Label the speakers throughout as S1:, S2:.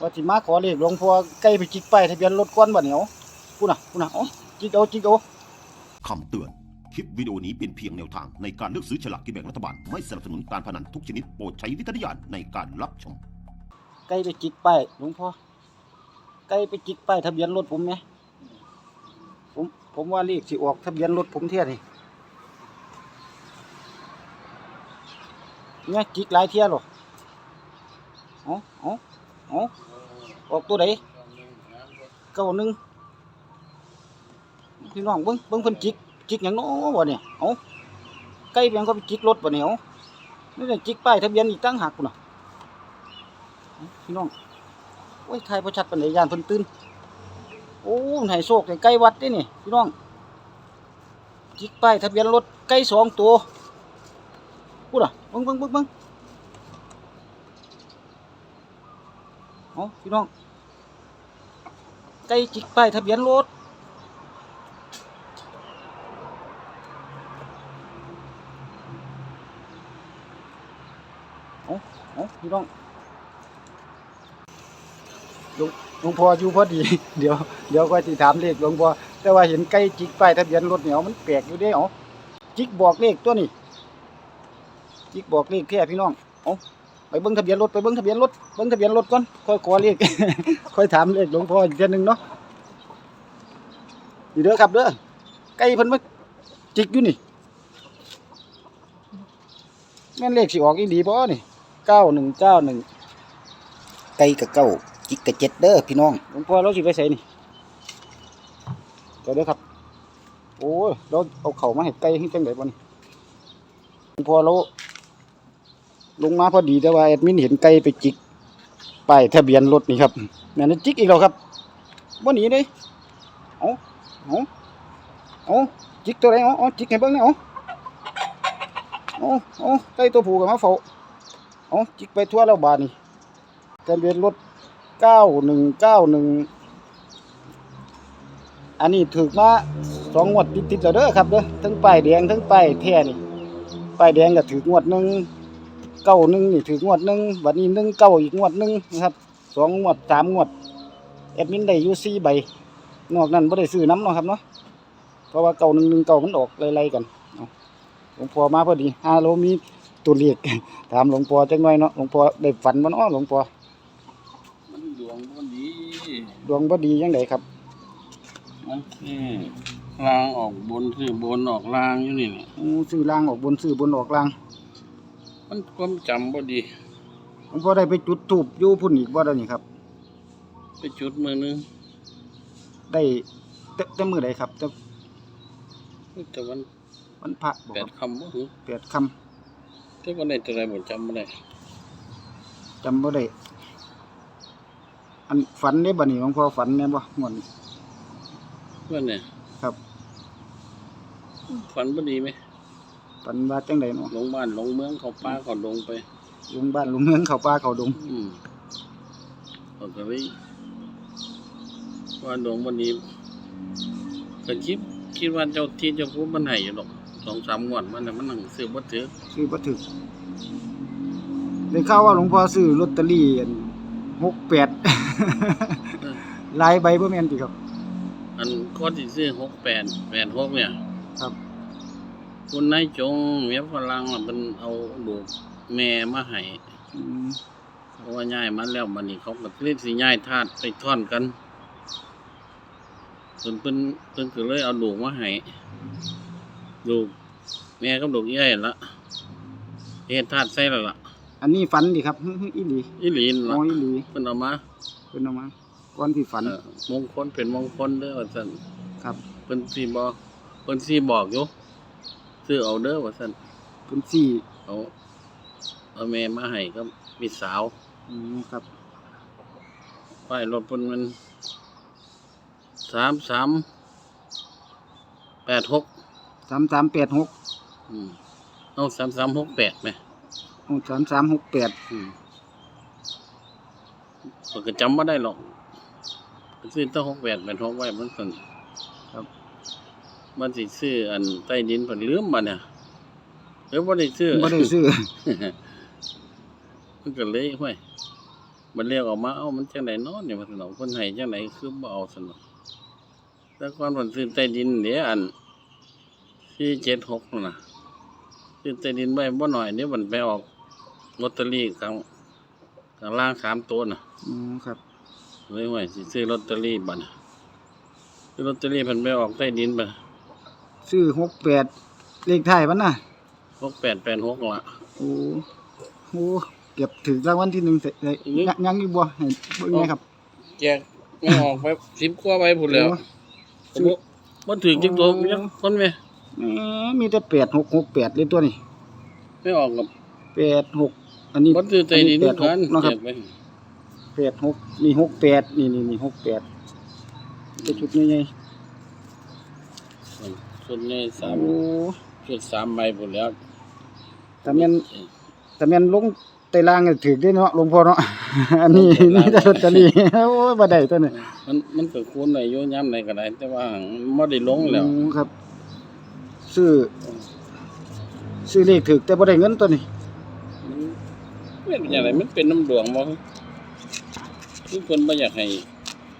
S1: ว่าสิมาขอเลขหลวงพ่อใกล้ไปจิกป้ายทะเบียนรถก่อนบัดนี้เอาพูดน่ะพูดน่ะเอ้าจิกเอาจิกเอา
S2: คำเตือน คลิปวิดีโอนี้เป็นเพียงแนวทางในการเลือกซื้อฉลากกินแบ่งรัฐบาล ไม่สนับสนุนการพนันทุกชนิดโปรดใช้วิจารณญาณในการรับชม
S1: ใกล้ไปจิกป้ายหลวงพ่อใกล้ไปจิกป้ายทะเบียนรถผมไหมผมผมว่าเลขสิออกทะเบียนรถผมเที่ยนี่เนี่ยจิกหลายเที่ยหรอเอาเอา เอาออกตัวไหนเก้าหนึ่งพี่น้องเบิ้งเบิ้งเพิ่นจิกจิกอย่างโน้บ่เนี่ยเอาใกล้เพียงก็ไปจิกรถบ่เนี่ยเอานี่เลยจิกป้ายทะเบียนอีกตั้งหักพุ่นน่ะพี่น้องโอ้ยไทยประชัดปันไดยานเพิ่นตื่นโอ้มันให้โชคใกล้วัดเด้นี่พี่น้องจิกป้ายทะเบียนรถใกล้สองตัวพูดอะเบิ่งเบิ่งเบิ่งเบิ่ง เอาพี่น้องใกล้จิกป้ายทะเบียนรถเอาเอาพี่น้องหลวงหลวงพ่ออยู่พอดี เดี๋ยว เดี๋ยวก็สิถามเลขหลวงพ่อ แต่ว่าเห็นใกล้จิกป้ายทะเบียนรถเนี่ยมันแปลกอยู่เด้เอ๋อจิกบอกเลขตัวนี้จิกบอกเลขแค่พี่น้อง เอา ไปเบิ่งทะเบียนรถไปเบิ่งทะเบียนรถเบิ่งทะเบียนรถก่อนค่อยขอเลขค่อยถามเลขหลวงพ่ออีกเทีนึงเนาะนี่เด้อครับเด้อไก่เพิ่นมาจิกอยู่นี่แม่นเลขสิออกอีหลีบ่นี่เก้าหนึ่งเก้าหนึ่งไก่กับเก้าจิกกะเจ็ดเด้อพี่น้องหลวงพ่อเราสิไปใส่นี่เดี๋ยวเด้อครับ โอ้ยเราเอาเข่ามาให้ไก่ให้จังไดบ่นี่หลวงพ่อเรา ลงมาพอดีแต่ว่าแอดมินเห็นไก่ไปจิกป้ายทะเบียนรถนี่ครับแม่นจิกอีกแล้วครับบ่หนีเด้เอาเอาเอาจิกตัวไหนเอาเอาจิกให้เบิ่งนี่เอาเอาเอาไก่ตัวผูกับมาเฝ้าเอาจิกไปทั่วแล้วบาดนี่ทะเบียนรถเก้าหนึ่งเก้าหนึ่งอันนี้ถูกมาสองงวดติดๆแล้วเด้อครับเด้อทั้งป้ายแดงทั้งป้ายแท้นี่ป้ายแดงก็ถืองวดหนึ่ง เก้าหนึ่งนี่ถืองวดหนึ่งบัดนี้หนึ่งเก้าอีกงวดหนึ่งนะครับสองงวดสามงวดแอดมินได้อยู่สี่ใบนอกนั้นไม่ได้ซื้อน้ำเนาะครับเนาะเพราะว่าเก้าหนึ่งหนึ่งเก้ามันออกไล่ๆกันเอาหลวงพ่อมาพอดีฮาโลมีตัวเลขถามหลวงพ่อจังหน่อยเนาะหลวงพ่อได้ฝันบ่เนาะหลวงพ่อ
S3: มันดวงมันดี
S1: ดวงบ่ดีจังไดครับ
S3: มันคือลางออกบนคือบนออกลางอยู่นี่นี่
S1: อือซื้อล่างออกบนซื้อบนออกล่าง
S3: มันความจำบ่ดี
S1: ผมพอได้ไปจุดทูบอยู่พุ่นอีกบ่ได้นี่ครับ
S3: ไปจุดมือนึง
S1: ได้แต่แต่มื้อใดครับแต่
S3: แต่วัน
S1: วันพระบ่
S3: แป
S1: ค
S3: ด
S1: รับ
S3: คำบ่หือ
S1: แปดคำ
S3: แต่วันไหนตัวใดบ่จำบ่ได้
S1: จำบ่ได้อันฝันได้บ่นี่หลวงพ่อฝันแม่นบ่ม่วนนี่
S3: วันเนี่ย
S1: ครับ
S3: ฝันบ่ดีไหม
S1: ฝันว่าจังไดเนาะ
S3: ลงบ้านลงเมืองเขาป่าเขาดงไป
S1: ลงบ้านลงเมืองเข้าป่าเข้าดง
S3: อืมเขาก็เลยว่าดวงบ่ดีก็คิดคิดว่าเจ้าที่เจ้าผู้มันให้อยู่ดอกสองสามงวดมันน่ะมันนั่งซื้อบ่ถือ
S1: ซื้อบ่ถึกได้ข่าวว่าหลวงพ่อซื้อลอตเตอรี่อัน68หลายใบบ่แม่นติครับ
S3: อันก็ที่ซื้อหกแปดแปดหกเนี่ย
S1: ครับ
S3: คุณนายจงเมียฝรั่งน่ะมันเอาลูกแม่มาให้
S1: อืม
S3: เพราะว่าย้ายมาแล้วมันนี่เขาก็เล่นสิย้ายธาตุไปท่อนกันเพิ่นเพิ่นเพิ่นก็เลยเอาลูกมาให้ลูกแม่กับลูกเอ้ยละเฮ็ดธาตุใส่แล้วล่ะ
S1: อันนี้ฝันดิครับ อีหลี
S3: อีหลีน
S1: อ๋
S3: ล่ะ
S1: ออีหลี
S3: เพิ่นเอามา
S1: เพิ่นเอามาก่อนที่ฝัน
S3: เอ่อมงคลเป็นมงคลเด้อว่าซั่น
S1: ครับ
S3: เพิ่นสิบอกเพิ่นสิบอกอยู่ ซื้อเอาเด้อว่าซั่น
S1: เพิ่นสี่
S3: เอาเอาแม่มาให้ก็มีสาว
S1: อืมครับ
S3: ป้ายรถเพิ่นมันสามสามแปดหก
S1: สามสามแปดหก
S3: อืมเอาสามสามหกแปดไหม
S1: สามสามหกแปด
S3: อืมผมก็จำไม่ได้หรอกซื้อตั้งหกแปดแปดหกไว้มันสั่น
S1: ครับ
S3: มันสิซื้ออันใต้ดินเพิ่นลืมมาเนี่ยหรือบ่ได้ซื้อ
S1: บ่ได้ซื้อ
S3: มันก็เลยห้วยมันเรียกออกมาเอ้ามันจังไดเนาะเนี่ยว่าซั่นเนาะเพิ่นให้จังไดคือบ่เอาซั่นเนาะแต่ก่อนเพิ่นซื้อใต้ดินเด้อัน476นั่นน่ะซื้อใต้ดินไว้บ่น้อยเดี๋ยวมันไปออกลอตเตอรี่ข้างข้างล่างสามตัวน่ะ
S1: อืมครับ
S3: เลยว่าสิซื้อลอตเตอรี่บัดน่ะซื้อลอตเตอรี่เพิ่นไปออกใต้ดินบัด
S1: ซื้อหกแปดเลขท้ายมันน่ะ
S3: 6886ล่ะ
S1: โอ้โหเก็บถึงรางวัลที่หนึ่งเสร็จเลย
S3: อือฮึ
S1: ยังยังอยู่บ่ให้เบิ่งไหมครับ
S3: แจกไม่ออกไป10กว่าใบพุ่นแล้ว
S1: โอ้
S3: บ่บ่ถึงจักตัวมีจักคนแม่
S1: แหมมีแต่แปดหกหกแปดเลยตัวนี้
S3: ไม่ออกกับ
S1: แปดหกอันนี้
S3: บ่ถือใจดี
S1: แป
S3: นี่
S1: ดห
S3: กั
S1: ก
S3: น
S1: เนาะค
S3: แจ
S1: รับ
S3: กไป
S1: แปดหกมีหกแปดนี่นี่นี่หกแปดเป็นชุดใหญ่
S3: ส่วนใหญ่
S1: ๆ
S3: สาม
S1: โอ้
S3: ชุดสามใบพุ่นแล้ว
S1: แต่แม่นแต่แม่นลงไตารางก็ถือได้เนาะหลวงพ่อเนาะ อันนี้นี่แต่ลอตเตอรี่ โอ้ยบ่ได้ตัวนี้
S3: มันมันก็ควรได้อยู่ยามใดก็ได้แต่ว่าบ่ได้ลงแล้ว
S1: อืมครับ ซื้อ ซื้อเลขถึกแต่บ่ได้เงินตัวนี้
S3: มันเป็นจังไดมันเป็นน้ำดวงบ่คือเพิ่นบ่อยากให้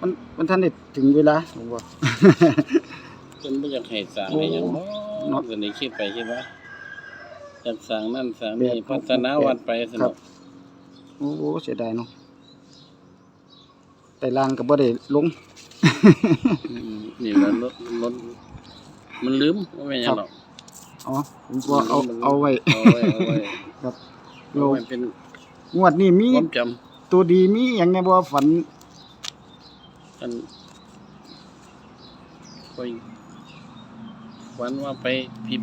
S1: มันมันทันได้ถึงเวลาหลวงพ่อ
S3: เพิ่นบ่อยากให้สร้างให้หยังบ่
S1: เนาะ
S3: ก็นี่คิดไปคิดว่าอยากสร้างนั่นสร้าง
S1: แบ
S3: นี่
S1: บ
S3: พัฒนาวัดไปส
S1: ครั
S3: นุ
S1: บ
S3: ก
S1: โอ้เสียดายเนาะไตารางก็บ่ได้ลง
S3: อืมนี่แหละรถรถมันลืมว่าแม่นหยังหรอก
S1: อ๋อผมก็เอาเอาไว้
S3: เอาไว้เอาไว้
S1: ครับ
S3: เอาไว้เป็น
S1: งวดนี้มี
S3: ความจำ
S1: ตัวดีมีหยังในบ่ฝัน
S3: อันไป วันว่าไปพิบ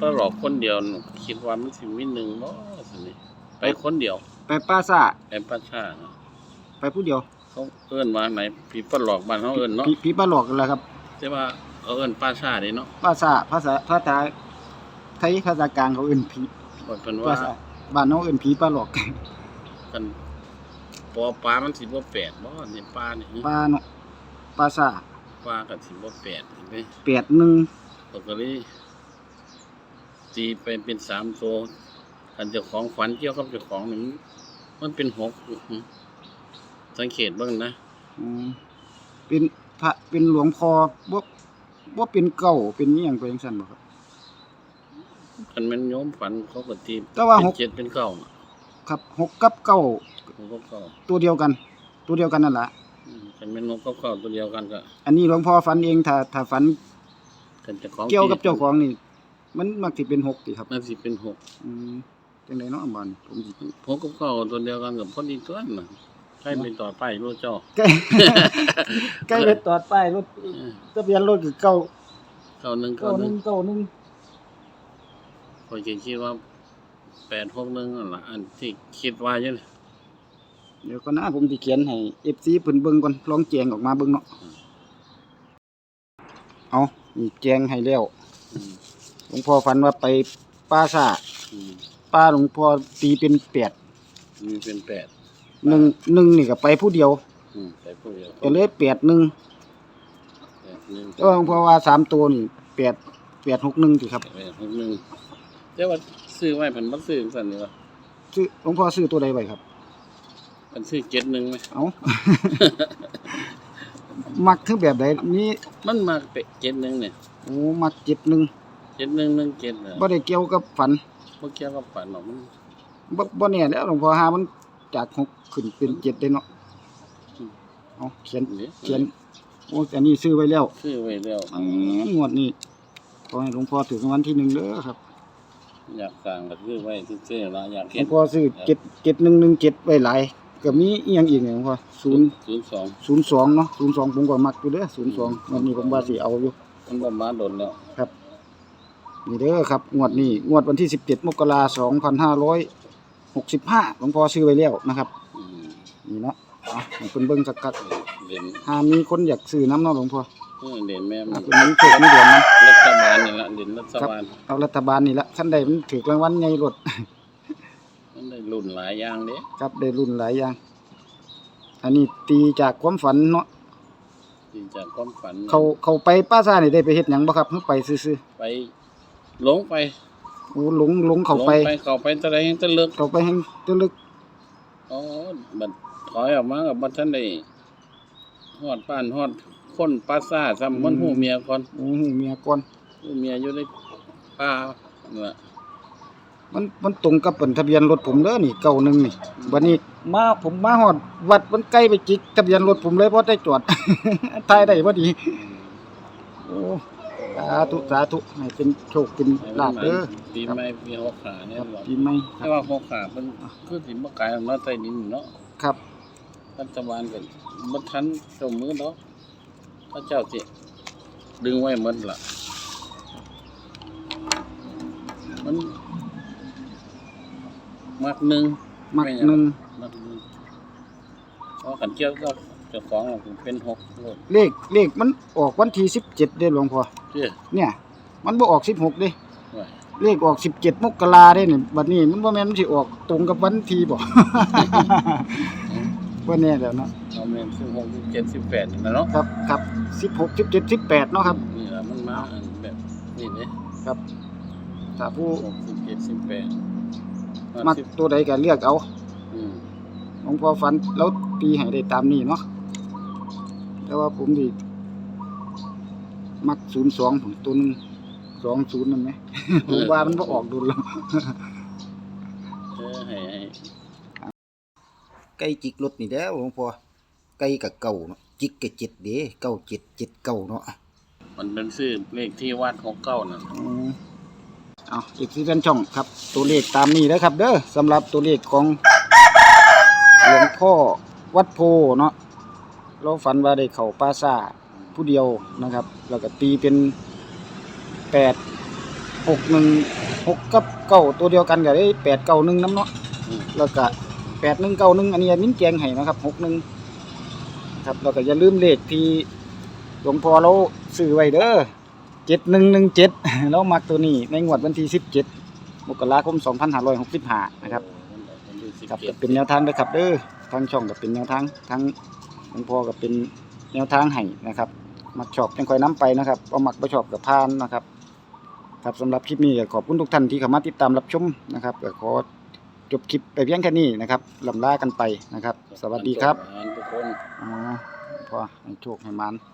S3: ตลอกคนเดียวน่ะคิดว่ามันสิมีหนึ่งบ่สินี่ไปคนเดียว
S1: ไปป้าซ่า
S3: ไปประชาเนาะ
S1: ไปผู้เดียว
S3: เขาเอิ้นว่าไหนพิบตลอกบ้านเขาเอิ้นเนาะ
S1: ผีผีป้าหลอกกันแหละครับ
S3: แต่ว่าเขาเอิ้นป้าชาเด้เนาะ
S1: ป้าซ่าภาษาภาษาไทยภาษากลางเขาเอิ้นผี
S3: บอกเพิ่น
S1: ป้า
S3: ว่า
S1: ซ่าบ้านเฮาเอิ้นผีป้าหลอก
S3: กันปอปลามันสิบ่แปดบ่นี่ปลานี่
S1: ป้าเนาะป้าซ่า
S3: ปลาก็สิบ่แปดเห็นไหม
S1: แปดหนึ่ง
S3: เขาก็เลยตีไปเป็นสามตัวอันเจ้าของฝันเกี่ยวกับเจ้าของนี่มันมันเป็นหกอื้อหือสังเกตเบ้างนะ
S1: อืมเป็นพระเป็นหลวงพ่อบ่บ่เป็นเก่าเป็นอีหยังไปจังซั่นบ่ครับ
S3: คันแมันโยมฝันเขาก็ตี
S1: แต่ว่า
S3: เป็น
S1: หก
S3: เจ็ดเป็นเก้าน่ะ
S1: ครับหกกับเก้า
S3: หกกับเก้า
S1: ตัวเดียวกัน ตัวเดียวกันนั่นล่ะ
S3: อืมคันแมันหกกับเก้าตัวเดียวกันก็
S1: อันนี้หลวงพ่อฝันเองถ้าถ้าฝัน
S3: กันเจ้าของ
S1: เกี่ยวกับเจ้าของนี่ มันมักสิเป็นหกติครับ
S3: มันสิเป็นหก
S1: อืมจังไดเนาะบ้านผมสิ
S3: หกกับเก้าตัวเดียวกันกับพอดีตัวน่ะใครไปต่อไปรู้เจ้า
S1: ใกล้ใกล้ไปตอดป้ายรถ
S3: เออ
S1: ทะเบียนรถคือเก้า
S3: เก้าหนึ่ง
S1: เก้า
S3: เก้าห
S1: ห
S3: นึ่
S1: นึ่
S3: ง
S1: งเก้าหนึ่ง
S3: พอคิดว่าแปดหกหนึ่งนั่นล่ะอันที่คิดว่าอยู่นี่
S1: เดี๋ยวก่อนนะผมสิเขียนให้ FC เพิ่นเบิ่งก่อนลองแจงออกมาเบิ่งเนาะเอา นี่แจงให้แล้ว
S3: อืม
S1: หลวงพ่อฝันว่าไปป้าซ่า
S3: อืม
S1: ป้าหลวงพ่อตีเป็นแปด
S3: มีเป็นแปด
S1: หนึ่งหนึ่งนี่ก็ไปผู้เดียว
S3: อืมไปผู้เดียว
S1: ก็เลยแปดหนึ่ง
S3: แปดหนึ่ง
S1: แต่ว่าหลวงพ่อว่าสามตัวนี่แปดแปดหกหนึ่งสิครับ
S3: แปดหกหนึ่งแต่ว่าซื้อไว้เพันบ่ซื้อสั่นนี่ว่า
S1: ซื้อหลวงพ่อซื้อตัวใดไว้ครับ
S3: มันซื้อเจ็ดหนึ่งไหม
S1: เอา มักถึงแบบใดนี่
S3: มันมาเป็ดเจ็ดหนึ่งเนี่ย
S1: โอ้มักเจ็ดหนึ่ง
S3: เจ็ดหนึ่งหนึ่งเจ็ดเนี่ย
S1: บ่ได้เกี่ยวกับฝัน
S3: บ่เกี่ยวกับฝันหรอกมัน
S1: บ่บ่แน่แล้วหลวงพ่อหามันจากหกขึ้นเป็นเจ็ดได้เนาะเอาเขียน
S3: นี่
S1: เขียนโอ้อันนี้ซื้อไว้แล้ว
S3: ซื้อไว้แล้ว
S1: อืมงวดนี้ขอให้หลวงพ่อถึงรางวัลที่หนึ่งเด้อครับ
S3: อยากสั่งก็ซื้อไว้ซื้อๆละอยาก
S1: หล
S3: เห็
S1: วนงพ่อซื้อเจ็ดเจ็ดหนึ่งหนึ่งเจ็ดไว้หลาย ก็มีอีหยังอีกเนี่ยหลวงพ่อศูนย์
S3: ศูนย์สอง
S1: ศูนย์สองเนาะศูนย์สองผมก็มักอยู่เด้อศูนย์สองวันนี้ผมว่าสิเอาอยู่
S3: มันบ่มาโดนแล้ว
S1: นี่เด้อครับงวดนี้งวดวันที่สิบเจ็ดมกราสองพันห้าร้อยหกสิบห้าหลวงพ่อซื้อไว้แล้วนะครับ
S3: อืม
S1: นี่เนาะเอาให้เพิ่นเบิ่งสักกัก
S3: เด่น
S1: หามีคนอยากซื้อน้ำเนาะหลวงพ่อ
S3: เออเด่นแม่มั
S1: อ่านเพิ่นมีเกิดมีเดือนนะ
S3: รัฐบาลนี่ละเด่นรัฐบาล
S1: เอารัฐบาลนี่ละขั้นใดมันถือรางวัลใหญ่รถ
S3: มันได้ รุ่นหลายอย่างเด้
S1: ครับได้รุ่นหลายอย่าง อันนี้ตีจากความฝันเนาะ
S3: ที่จากความฝัน
S1: เขาเขาไปป้าซ่านี่ได้ไปเฮ็ดหยังบ่ครับเพิ่งไปซื่อ
S3: ไปหลงไป
S1: ๆโอ้หลงหลงเขาไป
S3: หลงไปเข้าไปตะไดยังตะเลิก
S1: เขาไปแห่งตะลึก
S3: อ๋อบัดถอยออกมากับบัท่านได้ฮอดบ้านฮอดคนปราซ่าซ้ำมันหูเมียก่อน
S1: โอ้โหเมียก่อน
S3: หูเมียอยู่ในป่าเนี่ย
S1: มันมันตรงกับเป็นทะเบียนรถผมเด้อนี่เก่าหนึงนี่บัดนี้มาผมมาฮอดวัดมันใกล้ไปจิกทะเบียนรถผมเลยบ่ได้จอด ทายได้บ่ดีโอ้สาธุสาธุให้เป็นโชคเป็นลาภเด้อ
S3: ปีใหม่ปีหกขาเนี่ย
S1: ครับ
S3: หรอ
S1: ปีใหม่ค
S3: แต่
S1: รับ
S3: ว่าหกขามันคือสิบ่กลายมาใต้ดินเนาะ
S1: ครับ
S3: รัฐบาลก็บ่ทันเจ้ามือเนาะพระเจ้าสิดึงไว้หมดล่ะมัน มักหนึ่ง
S1: มักหนึ่ง
S3: มักหนึ่งเพราะขันเกี่ยวก็เจ้าของอะผมเป็นหกโลด
S1: เลขเลขมันออกวันที่17เด้อหลวงพ่อ
S3: เจ้า
S1: เนี่ย มันบ่ออก16เด้
S3: ไว้
S1: เลขออก17มกราเด้นี่บัดนี้มันบ่แม่นมันสิออกตรงกับวันที่บ่บ่แน่แล้วเนาะ
S3: เอาแม่นสิบหกสิบเจ็ดสิบแปดนี่นะเนาะ
S1: ครับครับ16 17 18เนาะครับ
S3: นี่ล่ะมันมาอันแบบนี่เนี่ย
S1: ครับถ้าผู้
S3: หกสิบเจ็ดสิบแปด
S1: มักตัวใดก็เลือกเอา
S3: อืม
S1: หลวงพ่อฝันแล้วตีให้ได้ตามนี้เนาะแต่ว่าผมดิมัก02ผมตัวหนึง20นั่นไหม ผมว่ามันบ่ออกดุลแล้ว
S3: เออให้ให้
S1: ไก่จิกรถนี่แหล้วหลวงพ่อไก่กับเก่าเนาะจิกกับเจ็ดเด้เก้าเจ็ดเจ็ดเก้าเนาะ
S3: มันเป็นชื่อเลขที่วัดหกเก้านั่น
S1: อืม เอาอีกที่เป็นช่องครับ ตัวเลขตามนี้นะครับ เด้อสำหรับตัวเลขของหลวงพ่อวัดโพเนาะเราฝันว่าได้เข้าปราสาผู้เดียวนะครับ แล้วก็ตีเป็นแปดหกหนึ่งหกกับเก้าตัวเดียวกันก็ได้แปดเก้าหนึ่งน้ำเนาะแล้วก็แปดหนึ่งเก้าหนึ่งอันนี้มิ้นแจงให้นะครับหกหนึ่งครับแล้วก็อย่าลืมเลขที่หลวงพ่อเราซื้อไว้เด้อ เจ็ดหนึ่งหนึ่งเจ็ดเรามักตัวนี้ในงวดวันที่สิบเจ็ดมกราคมสองพันห้าร้อยหกสิบห้านะครับ
S3: วันที่สิบ
S1: ครับ
S3: เจ็
S1: ก็
S3: ด
S1: เป็นแนวทางเด้อครับเด้อทางช่องก็เป็นแนวทางทั้งหลวงพ่อก็เป็นแนวทางให้นะครับ มักชอบจังค่อยน้ไปนะครับบ่มักบ่ชอบกับพานนะครับ ครับสำหรับคลิปนี้ก็ขอบคุณทุกท่านที่เข้ามาติดตามรับชมนะครับก็ขอจบคลิปไปเพียงแค่นี้นะครับลำลากันไปนะครับ สวัสดีครับ
S3: ทุกคน
S1: อ๋อพอให้โชคให้มันครับ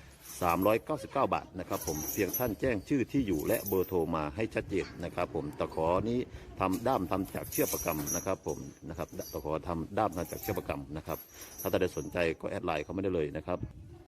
S2: 399 บาทนะครับผมเพียงท่านแจ้งชื่อที่อยู่และเบอร์โทรมาให้ชัดเจนนะครับผมตะขอนี้ทำด้ามทำจากเชือกประกำนะครับผมนะครับตะขอทำด้ามทำจากเชือกประกำนะครับถ้าท่านใดสนใจก็แอดไลน์เขาไม่ได้เลยนะครับ